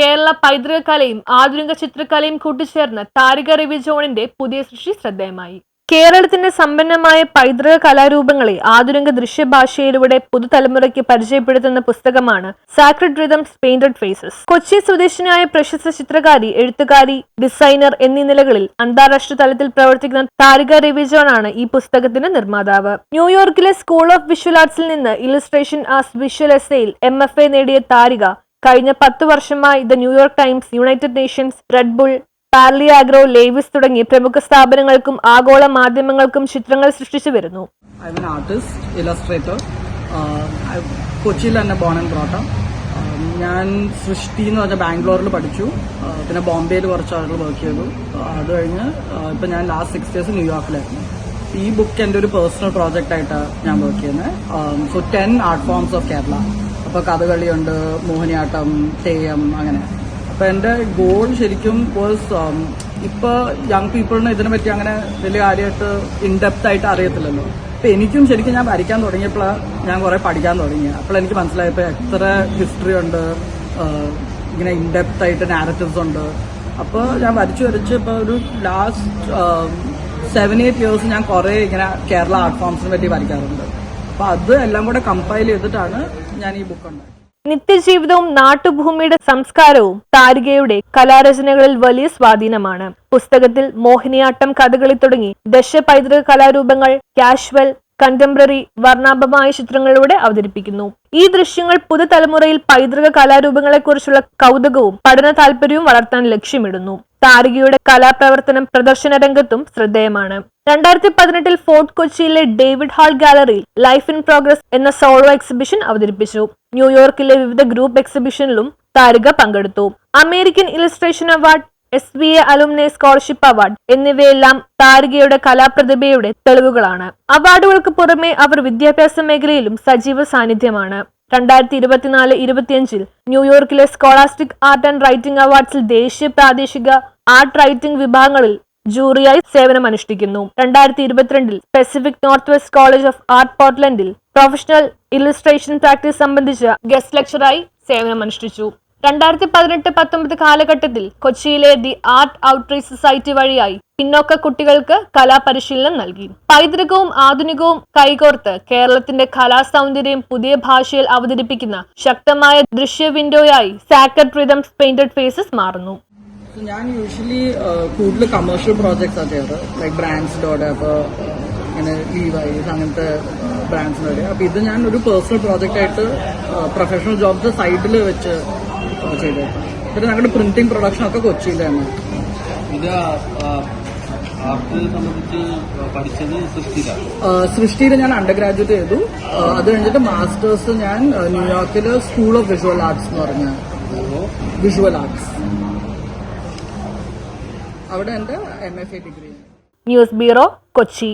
കേരള പൈതൃക കലയും ആധുനിക ചിത്രകലയും കൂട്ടിച്ചേർന്ന താരിക രവി ജോണിന്റെ പുതിയ സൃഷ്ടി ശ്രദ്ധേയമായി. കേരളത്തിന്റെ സമ്പന്നമായ പൈതൃക കലാരൂപങ്ങളെ ആധുനിക ദൃശ്യഭാഷയിലൂടെ പുതുതലമുറയ്ക്ക് പരിചയപ്പെടുത്തുന്ന പുസ്തകമാണ് sacred rhythms painted faces Kochi സ്വദേശിനിയായ പ്രശസ്ത ചിത്രകാരി എഴുത്തുകാരി ഡിസൈനർ എന്നീ നിലകളിൽ അന്താരാഷ്ട്ര തലത്തിൽ പ്രവർത്തിക്കുന്ന താരിക ആണ് ഈ പുസ്തകത്തിന്റെ നിർമ്മാതാവ്. ന്യൂയോർക്കിലെ സ്കൂൾ ഓഫ് വിഷ്വൽ ആർട്സിൽ നിന്ന് ഇലിസ്ട്രേഷൻ ആസ് വിഷ്വൽ എസ്സയിൽ എം എഫ് എ നേടിയ താരിക കഴിഞ്ഞ പത്ത് വർഷമായി the New York Times United Nations Red Bull Parley Agro Levi's തുടങ്ങിയ പ്രമുഖ സ്ഥാപനങ്ങൾക്കും ആഗോള മാധ്യമങ്ങൾക്കും ചിത്രങ്ങൾ സൃഷ്ടിച്ചു വരുന്നു. Uh, കൊച്ചിയിൽ തന്നെ ബോൺ ആൻഡ് ബ്രോട്ട ഞാൻ സൃഷ്ടി എന്ന് പറഞ്ഞാൽ ബാംഗ്ലൂരിൽ പഠിച്ചു. Uh, പിന്നെ ബോംബെയിൽ കുറച്ച് ആളുകൾ വർക്ക് ചെയ്തു. Uh, അത് കഴിഞ്ഞ് ഇപ്പം ഞാൻ ലാസ്റ്റ് സിക്സ് ഇയേഴ്സ് ന്യൂയോർക്കിലായിരുന്നു ഈ ബുക്ക് എന്റെ ഒരു പേഴ്സണൽ പ്രോജക്റ്റ് ആയിട്ടാണ് ഞാൻ വർക്ക് ചെയ്യുന്നത്. So ten art forms of Kerala അപ്പോൾ കഥകളിയുണ്ട് മോഹിനിയാട്ടം തെയ്യം അങ്ങനെ. അപ്പൊ എന്റെ ഗോൾ ശരിക്കും വേഴ്സ് ഇപ്പൊ യങ് പീപ്പിളിന് ഇതിനെ പറ്റി അങ്ങനെ വലിയ കാര്യമായിട്ട് ഇൻഡെപ്ത് ആയിട്ട് അറിയത്തില്ലല്ലോ. അപ്പൊ എനിക്കും ശരിക്കും ഞാൻ വരയ്ക്കാൻ തുടങ്ങിയപ്പോഴാണ് ഞാൻ കുറെ പഠിക്കാൻ തുടങ്ങി. അപ്പോൾ എനിക്ക് മനസ്സിലായപ്പോ എത്ര ഹിസ്റ്ററി ഉണ്ട് ഇങ്ങനെ ഇൻഡെപ്ത് ആയിട്ട് നാരറ്റീവ്സ് ഉണ്ട്. അപ്പോൾ ഞാൻ വരച്ചു വരച്ച് ഇപ്പോൾ ഒരു ലാസ്റ്റ് സെവൻ എയ്റ്റ് ഇയേഴ്സ് ഞാൻ കുറെ ഇങ്ങനെ കേരള ആർട്ട് ഫോംസിനെ പറ്റി വരയ്ക്കാറുണ്ട്. അപ്പൊ അത് എല്ലാം കൂടെ കമ്പൈൽ ചെയ്തിട്ടാണ് ഞാൻ ഈ ബുക്ക് ഉണ്ടാക്കിയത് നിത്യജീവിതവും നാട്ടുഭൂമിയുടെ സംസ്കാരവും താരികയുടെ കലാരചനകളിൽ വലിയ സ്വാധീനമാണ്. പുസ്തകത്തിൽ മോഹിനിയാട്ടം കഥകളി തുടങ്ങി ദശ പൈതൃക കലാരൂപങ്ങൾ കാഷ്വൽ കണ്ടംപററി വർണാഭമായ ചിത്രങ്ങളിലൂടെ അവതരിപ്പിക്കുന്നു. ഈ ദൃശ്യങ്ങൾ പുതുതലമുറയിൽ പൈതൃക കലാരൂപങ്ങളെക്കുറിച്ചുള്ള കൗതുകവും പഠന താല്പര്യവും വളർത്താൻ ലക്ഷ്യമിടുന്നു. താരികയുടെ കലാപ്രവർത്തനം പ്രദർശന രംഗത്തും ശ്രദ്ധേയമാണ്. രണ്ടായിരത്തി പതിനെട്ടിൽ ഫോർട്ട് കൊച്ചിയിലെ ഡേവിഡ് ഹാൾ ഗാലറിയിൽ ലൈഫ് ഇൻ പ്രോഗ്രസ് എന്ന സോളോ എക്സിബിഷൻ അവതരിപ്പിച്ചു. ന്യൂയോർക്കിലെ വിവിധ ഗ്രൂപ്പ് എക്സിബിഷനിലും താരിക പങ്കെടുത്തു. American illustration award S B A alumni scholarship award എന്നിവയെല്ലാം താരികയുടെ കലാപ്രതിഭയുടെ തെളിവുകളാണ്. അവാർഡുകൾക്ക് പുറമെ അവർ വിദ്യാഭ്യാസ മേഖലയിലും സജീവ സാന്നിധ്യമാണ്. രണ്ടായിരത്തി ഇരുപത്തിനാല് ഇരുപത്തിയഞ്ചിൽ ന്യൂയോർക്കിലെ സ്കോളാസ്റ്റിക് ആർട്ട് ആൻഡ് റൈറ്റിംഗ് അവാർഡ്സിൽ ദേശീയ പ്രാദേശിക ആർട്ട് റൈറ്റിംഗ് വിഭാഗങ്ങളിൽ ജൂറിയായി സേവനമനുഷ്ഠിക്കുന്നു. രണ്ടായിരത്തി ഇരുപത്തിരണ്ടിൽ Pacific North West College of Art പോർട്ട്ലൻഡിൽ professional illustration practice സംബന്ധിച്ച ഗസ്റ്റ് ലെക്ചറായി സേവനമനുഷ്ഠിച്ചു. രണ്ടായിരത്തി പതിനെട്ട് പത്തൊമ്പത് കാലഘട്ടത്തിൽ കൊച്ചിയിലെ ദി ആർട്ട് ഔട്ട്റീച്ച് സൊസൈറ്റി വഴിയായി പിന്നോക്ക കുട്ടികൾക്ക് കലാപരിശീലനം നൽകി. പൈതൃകവും ആധുനികവും കൈകോർത്ത് കേരളത്തിന്റെ കലാ സൗന്ദര്യം പുതിയ ഭാഷയിൽ അവതരിപ്പിക്കുന്ന ശക്തമായ ദൃശ്യ വിൻഡോയായി സാക്കറ്റ് റിതംസ് പെയിന്റഡ് ഫേസസ് മാറുന്നു. ഞാൻ യൂഷ്വലി കൂടുതൽ കമേഴ്ഷ്യൽ പ്രോജക്ട്സ് ആണ് ചെയ്യാറ്. ലൈക്ക് ബ്രാൻഡ്സിനോട് അപ്പോൾ ഇങ്ങനെ ലീവൈസ് അങ്ങനത്തെ ബ്രാൻഡ്സിനോട് അപ്പോൾ ഇത് ഞാൻ ഒരു പേഴ്സണൽ പ്രോജക്റ്റ് ആയിട്ട് പ്രൊഫഷണൽ ജോബ്സ് സൈഡിൽ വെച്ച് ചെയ്തേക്കാം പിന്നെ ഞങ്ങളുടെ പ്രിന്റിംഗ് പ്രൊഡക്ഷൻ ഒക്കെ കൊച്ചിയിലാണ്. ഇത് സൃഷ്ടിയിൽ ഞാൻ അണ്ടർ ഗ്രാജുവേറ്റ് ചെയ്തു അത് കഴിഞ്ഞിട്ട് മാസ്റ്റേഴ്സ് ഞാൻ ന്യൂയോർക്കിൽ സ്കൂൾ ഓഫ് വിഷ്വൽ ആർട്സ് എന്ന് പറഞ്ഞ വിഷ്വൽ ആർട്സ് അവിടെ എന്റെ M F A degree news bureau Kochi.